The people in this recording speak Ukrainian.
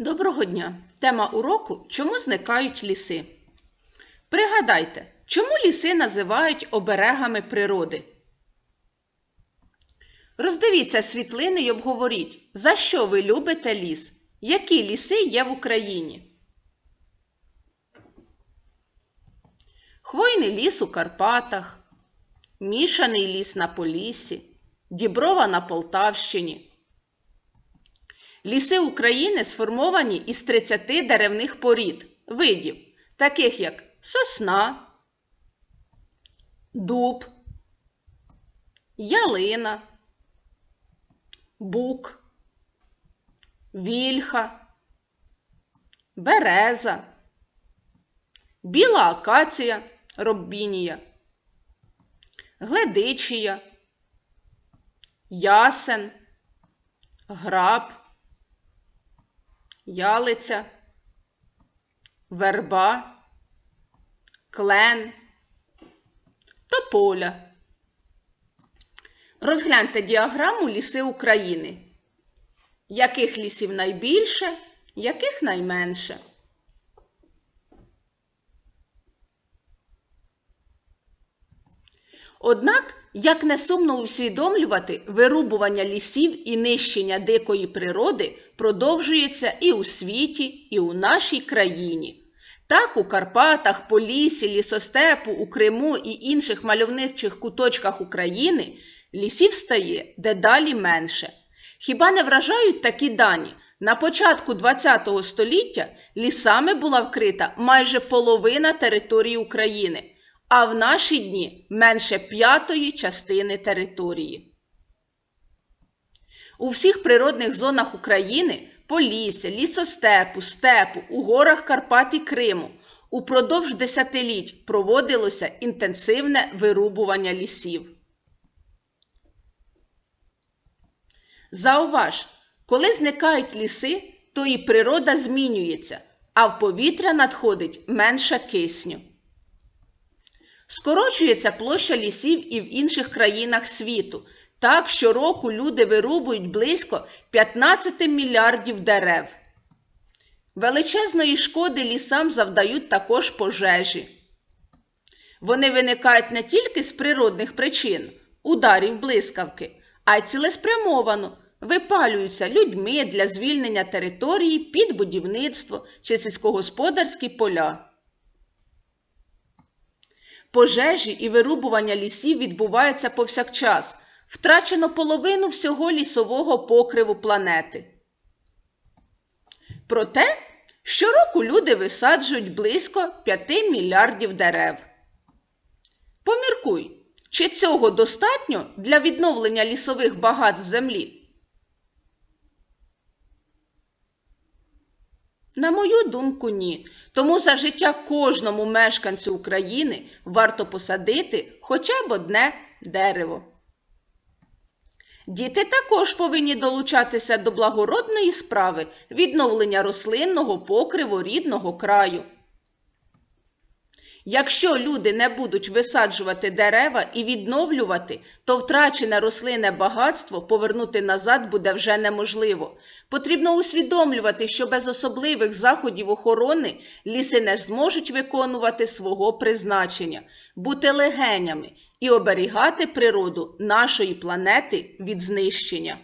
Доброго дня! Тема уроку Чому зникають ліси? Пригадайте, чому ліси називають оберегами природи? Роздивіться світлини й обговоріть, за що ви любите ліс? Які ліси є в Україні? Хвойний ліс у Карпатах, мішаний ліс на Поліссі, Діброва на Полтавщині. Ліси України сформовані із 30 деревних порід, видів, таких як сосна, дуб, ялина, бук, вільха, береза, біла акація, роббінія, гледичія, ясен, граб ялиця, верба, клен, тополя. Розгляньте діаграму ліси України. Яких лісів найбільше, яких найменше. Однак, як не сумно усвідомлювати, вирубування лісів і нищення дикої природи продовжується і у світі, і у нашій країні. Так, у Карпатах, Полісі, Лісостепу, у Криму і інших мальовничих куточках України лісів стає дедалі менше. Хіба не вражають такі дані? На початку ХХ століття лісами була вкрита майже половина території України а в наші дні менше п'ятої частини території. У всіх природних зонах України Полісся, лісостепу, степу, у горах Карпат і Криму упродовж десятиліть проводилося інтенсивне вирубування лісів. Зауваж, коли зникають ліси, то і природа змінюється, а в повітря надходить менше кисню. Скорочується площа лісів і в інших країнах світу. Так щороку люди вирубують близько 15 мільярдів дерев. Величезної шкоди лісам завдають також пожежі. Вони виникають не тільки з природних причин, ударів блискавки, а й цілеспрямовано випалюються людьми для звільнення території під будівництво чи сільськогосподарські поля. Пожежі і вирубування лісів відбуваються повсякчас. Втрачено половину всього лісового покриву планети. Проте щороку люди висаджують близько 5 мільярдів дерев. Поміркуй, чи цього достатньо для відновлення лісових багатств землі? На мою думку, ні. Тому за життя кожному мешканцю України варто посадити хоча б одне дерево. Діти також повинні долучатися до благородної справи відновлення рослинного покриву рідного краю. Якщо люди не будуть висаджувати дерева і відновлювати, то втрачене рослинне багатство повернути назад буде вже неможливо. Потрібно усвідомлювати, що без особливих заходів охорони ліси не зможуть виконувати свого призначення, бути легенями і оберігати природу нашої планети від знищення.